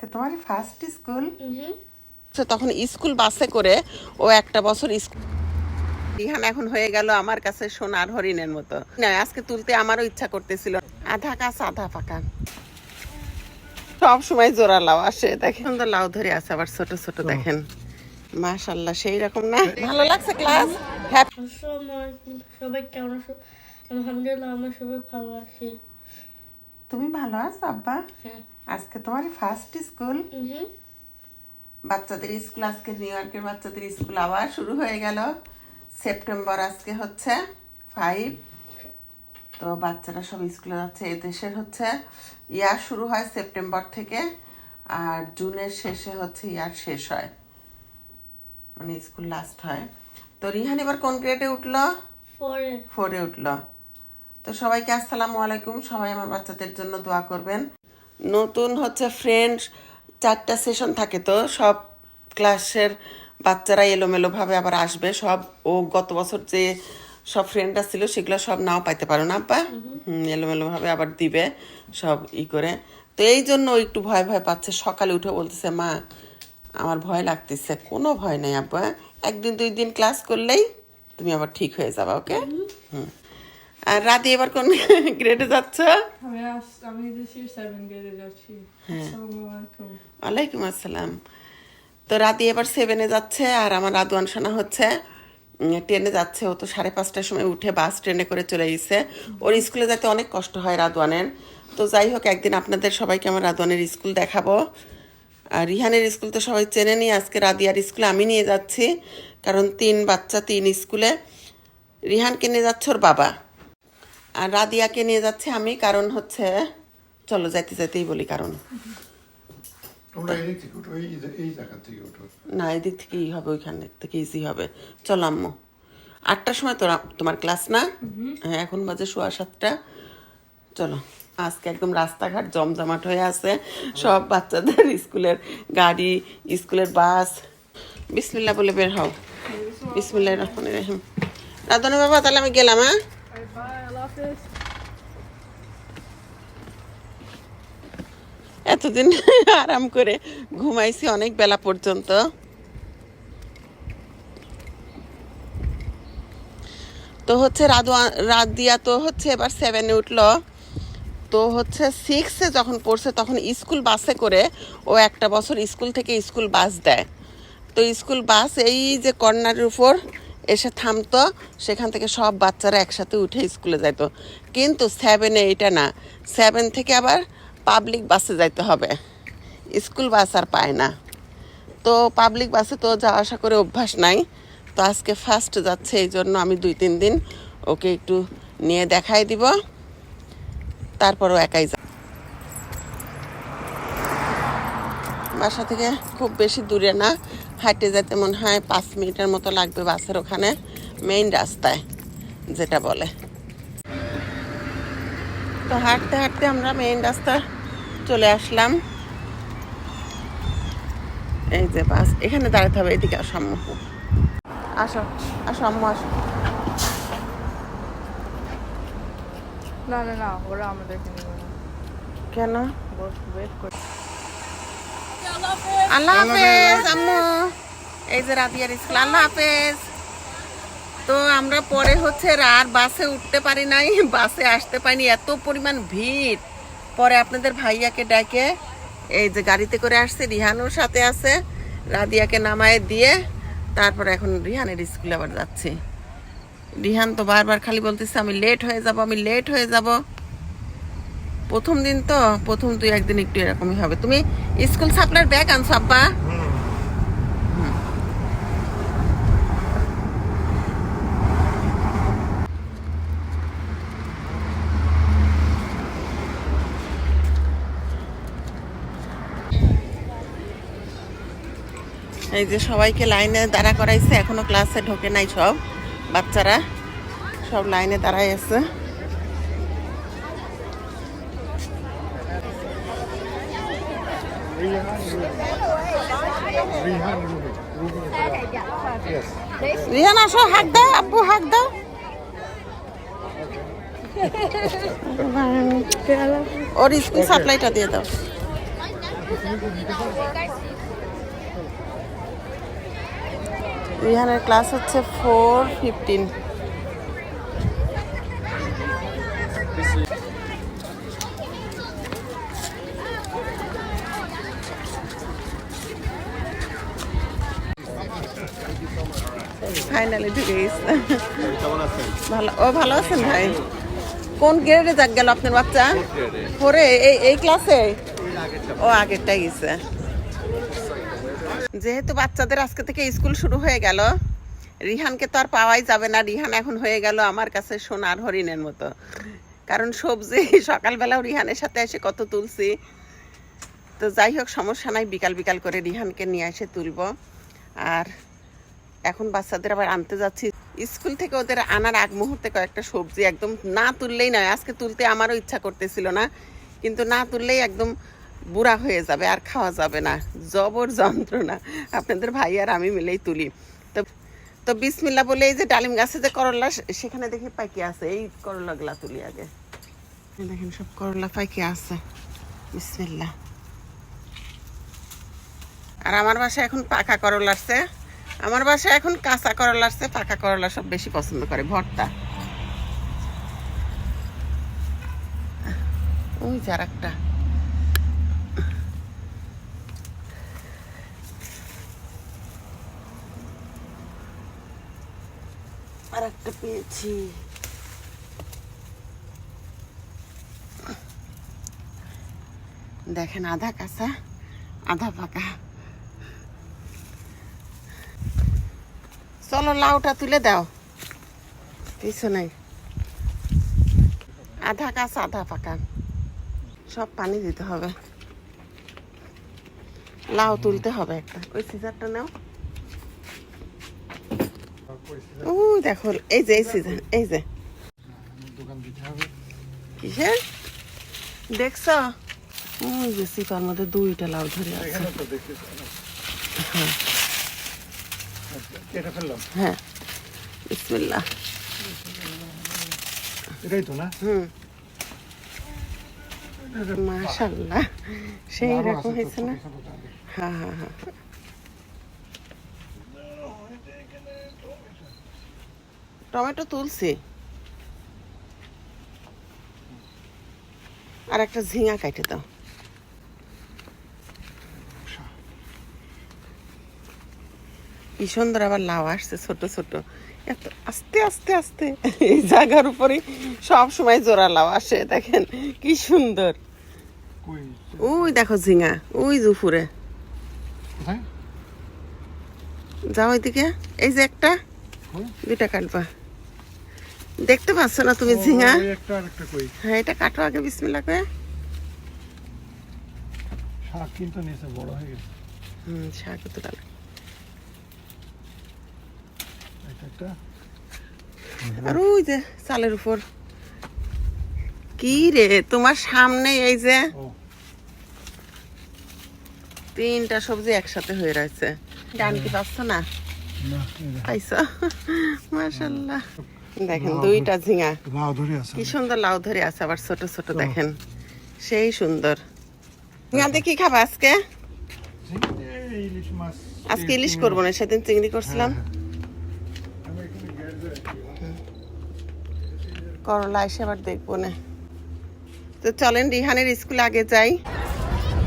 আজকে তোমার first school তো তখন স্কুল বাসে করে ও একটা বছর স্কুল রিহান এখন হয়ে গেল আমার কাছে সোনার হরিণের মতো। না আজকে তুলতে আমারও ইচ্ছা করতেছিল। আধা কাজ আধা পাকা। সব সময় জোড়া লাউ আসে দেখেন। সুন্দর লাউ ধরে আছে আবার ছোট ছোট দেখেন। মাশাল্লাহ সেই রকম না? ভালো লাগছে ক্লাস? আলাইকুম সবাই কেমন আছো? আলহামদুলিল্লাহ আমরা সবাই ভালো আছি। তুমি ভালো আছো আব্বা? হ্যাঁ। আজকে তোমার ফার্স্ট স্কুল বাচ্চাদের স্কুল আজকে নিউ ইয়র্কের বাচ্চাদের স্কুল আবার শুরু হয়ে গেল। সেপ্টেম্বর আজকে হচ্ছে ফাইভ তো বাচ্চারা সব স্কুলে যাচ্ছে এদেশের হচ্ছে ইয়ার শুরু হয় সেপ্টেম্বর থেকে আর জুনের শেষে হচ্ছে ইয়ার শেষ হয়। মানে স্কুল লাস্ট হয়। তো রিহান এবার কোন গ্রেডে উঠল? ফোরে উঠল। তো সবাইকে আসসালামু আলাইকুম। সবাই আমার বাচ্চাদের জন্য দোয়া করবেন। নতুন হচ্ছে ফ্রেন্ড চারটা সেশন থাকে তো সব ক্লাসের বাচ্চারা এলোমেলোভাবে আবার আসবে সব ও গত বছর যে সব ফ্রেন্ডরা ছিল সেগুলো সব নাও পাইতে পারো না আপা হুম এলোমেলোভাবে আবার দিবে সব ই করে। তো এই জন্য ও একটু ভয় ভয় পাচ্ছে সকালে উঠে বলতেছে মা আমার ভয় লাগতেছে কোনো ভয় নাই আব্বা। একদিন দুই দিন ক্লাস করলেই তুমি আবার ঠিক হয়ে যাবা ওকে হুম। আর রাতে এবার কোন গ্রেডে যাচ্ছ? আমি আমি দেশি সেভেন গ্রেডে যাচ্ছি। ওয়ালাইকুম আসসালাম। তো রাতে এবার সেভেনে যাচ্ছে আর আমার রাদওয়ান সোনা হচ্ছে ট্রেনে যাচ্ছে। ও তো সাড়ে পাঁচটার সময় উঠে বাস ট্রেনে করে চলে গেছে। ওর স্কুলে যেতে অনেক কষ্ট হয় রাদওয়ানের। তো যাই হোক একদিন আপনাদের সবাইকে আমার রাদওয়ানের স্কুল দেখাবো। আর রিহানের স্কুল তো সবাই চেনে নি আজকে রাদিয়ার স্কুলে আমি নিয়ে যাচ্ছি। কারণ তিন বাচ্চা তিন স্কুলে রিহানকে নিয়ে যাচ্ছে ওর বাবা। আর রাদিয়াকে নিয়ে যাচ্ছে আমি কারণ হচ্ছে চলো যাইতে যাইতেই বলি কারণ। না এদিক থেকেই হবে ওইখান থেকে ইজি হবে। চলো আম্মু আটটার সময় তোরা তোমার ক্লাস না? হ্যাঁ এখন বাজে সোয়া সাতটা। চলো আজকে একদম রাস্তাঘাট জমজমাট হয়ে আছে। সব বাচ্চাদের স্কুলের গাড়ি স্কুলের বাস। বিসমিল্লা বলে বের হও। বিসমিল্লাহ রহমান রহিম। রাধনে বাবা তাহলে আমি গেলাম হ্যাঁ? এতদিন আরাম করে ঘুমাইছি অনেক বেলা পর্যন্ত। তো হচ্ছে রাদুয়া রাদিয়া তো হচ্ছে এবার সেভেনে উঠল। তো হচ্ছে সিক্সে যখন পড়ছে তখন স্কুল বাসে করে ও একটা বছর স্কুল থেকে স্কুল বাস দেয়। তো স্কুল বাস এই যে কর্নারের উপর এসে থামতো, সেখান থেকে সব বাচ্চারা একসাথে উঠে স্কুলে যাইতো। কিন্তু সেভেনে এটা না সেভেন থেকে আবার পাবলিক বাসে যাইতে হবে। স্কুল বাস আর পায় না। তো পাবলিক বাসে তো যাওয়া আসা করে অভ্যাস নাই। তো আজকে ফার্স্ট যাচ্ছে, এই জন্য আমি দুই, তিন দিন ওকে একটু নিয়ে দেখাই দিব। তারপরও একাই বাসা থেকে খুব বেশি দূরে না। হাঁটে যেতে মনে হয় পাঁচ মিনিটের মতো লাগবে বাসের ওখানে মেইন রাস্তায় যেটা বলে। তো হাঁটতে হাঁটতে আমরা মেইন রাস্তা চলে আসলাম। এই যে বাস এখানে দাঁড়াতে হবে এদিকে আসো আম্মু। আসো আসো আম্মু আসো। না না না ওরা আমাদেরকে না কেন? ওয়েট করে আল্লাহ হাফেজ আম্মু। এই যে রাদিয়ার স্কুল আল্লাহ হাফেজ। তো আমরা পরে হচ্ছে আর বাসে উঠতে পারি নাই বাসে আসতে পারিনি এত পরিমাণ ভিড়। পরে আপনাদের ভাইয়াকে ডাকে এই যে গাড়িতে করে আসছে রিহানুর সাথে আছে রাদিয়াকে নামায় দিয়ে তারপরে এখন রিহানের স্কুলে আবার যাচ্ছি। রিহান তো বারবার খালি বলতেছে আমি লেট হয়ে যাব আমি লেট হয়ে যাব। প্রথম দিন তো, প্রথম দুই একদিন একটু এরকমই হবে। তুমি স্কুল সাপ্লাইর ব্যাগ আনছো, আব্বা? এই যে সবাইকে লাইনে দাঁড়া করাইছে, এখনও ক্লাসে ঢোকে নাই সব বাচ্চারা। সব লাইনে দাঁড়াই আছে। রিহান, আসো, হাক দাও আব্বু হাক দাও। ওর স্কুল সাপ্লাইটা দিয়ে দাও। রিহানের ক্লাস হচ্ছে ফোর ফিফটিন ফাইনালি ঢুকে গেছে ভালো ও ভালো আছেন ভাই? কোন গ্রেডে যাক গেল আপনার বাচ্চা? ফোরে এই এই ক্লাসে ও আগেরটাই গেছে। যেহেতু বাচ্চাদের আজকে থেকে স্কুল শুরু হয়ে গেল রিহানকে তো আর পাওয়াই যাবে না। রিহান এখন হয়ে গেল আমার কাছে সোনার হরিণের মতো। কারণ সবজি সকালবেলাও রিহানের সাথে এসে কত তুলছি। তো যাই হোক সমস্যা নাই বিকাল বিকাল করে রিহানকে নিয়ে এসে তুলবো। আর এখন বাচ্চাদের আবার আনতে যাচ্ছি। স্কুল থেকে ওদের আনার আগ মুহূর্তে কয়েকটা সবজি একদম না তুললেই নয়, আজকে তুলতে আমারও ইচ্ছা করতেছিল না, কিন্তু না তুললেই একদম বুড়া হয়ে যাবে আর খাওয়া যাবে না। জবর যন্ত্রণা। আপনাদের ভাই আর আমি মিলেই তুলি। তো তো বিসমিল্লা বলে এই যে ডালিম গাছে যে করলা সেখানে দেখি পাইকি আছে। এই করলাগুলা তুলি আগে। দেখেন সব করলা পাইকি আছে। বিসমিল্লা আর আমার বাসায় এখন পাকা করলা আসছে। আমার বাসায় এখন কাঁচা করলা আসছে পাকা করলা সব বেশি পছন্দ করে, ভর্তা। ওই যার একটা আর একটা পেয়েছি। দেখেন আধা কাঁচা, আধা পাকা। চলো লাউটা তুলে দাও। কিছু নাই। আধা কাঁচা, আধা পাকা। সব পানি দিতে হবে। লাউ তুলতে হবে একটা। ওই সিজারটা নাও। ও দেখো, এই যে, এই সিজার এই যে। কিসের? দেখছ? ওই যে সিপার মধ্যে দুইটা লাউ ধরে আছে। দেখতে কেটে ফেললাম। হ্যাঁ। বিসমিল্লাহ। এটাই তো না? হুম। মাশাল্লাহ সেই রকম হয়েছে না? ছোট ছোট দানা। হ্যাঁ হ্যাঁ হ্যাঁ। টমেটো তুলছি। আর একটা ঝিঙা কাটে দাও। কি সুন্দর আবার লাউ আসছে ছোট ছোট। এত আস্তে আস্তে আস্তে। এই জায়গার উপরে সব সময় জোড়া লাউ আসে দেখেন। কি সুন্দর। ওই দেখো ঝিঙা ওই দুপুরে যাও ওইদিকে। এই যে একটা? দুইটা কাটবা। দেখতে পাচ্ছ না তুমি ঝিঙা? হ্যাঁ এটা কাটো আগে বিসমিল্লা করে। শাক কিন্তু নিয়েছে বড় হয়ে গেছে। হুম শাক তো ডাল এটা একটা। আর ওই যে চালের উপর। কি রে তোমার সামনে এই যে তিনটা সবজি একসাথে হয়ে রয়েছে। ডান কি পাচ্ছ না। পাইছ? মাশাল্লাহ দেখেন দুইটা ঝিঙা। কি সুন্দর লাউ ধরে আছে আবার ছোট ছোট দেখেন। সেই সুন্দর। ঝিঙাতে কি খাবা আজকে? আজকে ইলিশ করব না সেদিন চিংড়ি করছিলাম হ্যাঁ, আমি এখানে গ্যাস ধরে করলা এসে আবার দেখব না। তো চলেন রিহানের স্কুলে আগে যাই।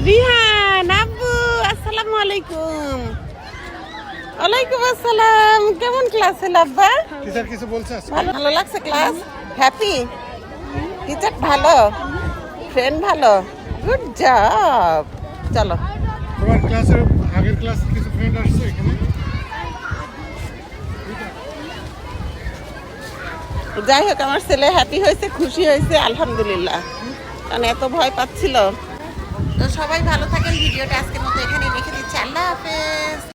রিহান আব্বু আসসালামু আলাইকুম। ওয়ালাইকুম আসসালাম কেমন ক্লাস হলো আব্বা? টিচার কিছু বলছে ভালো ভালো লাগছে ক্লাস হ্যাপি টিচার ভালো? ফ্রেন্ড ভালো? গুড জব চলো। তোমার ক্লাসের আগের ক্লাস কিছু ফ্রেন্ড আসছে এখানে? যাই হোক, আমার ছেলে হ্যাপি হয়েছে, খুশি হয়েছে, আলহামদুলিল্লাহ। কারণ এত ভয় পাচ্ছিল। তো সবাই ভালো থাকেন, ভিডিওটা আজকের মতো এখানে রেখে দিচ্ছি। আল্লাহ হাফেজ।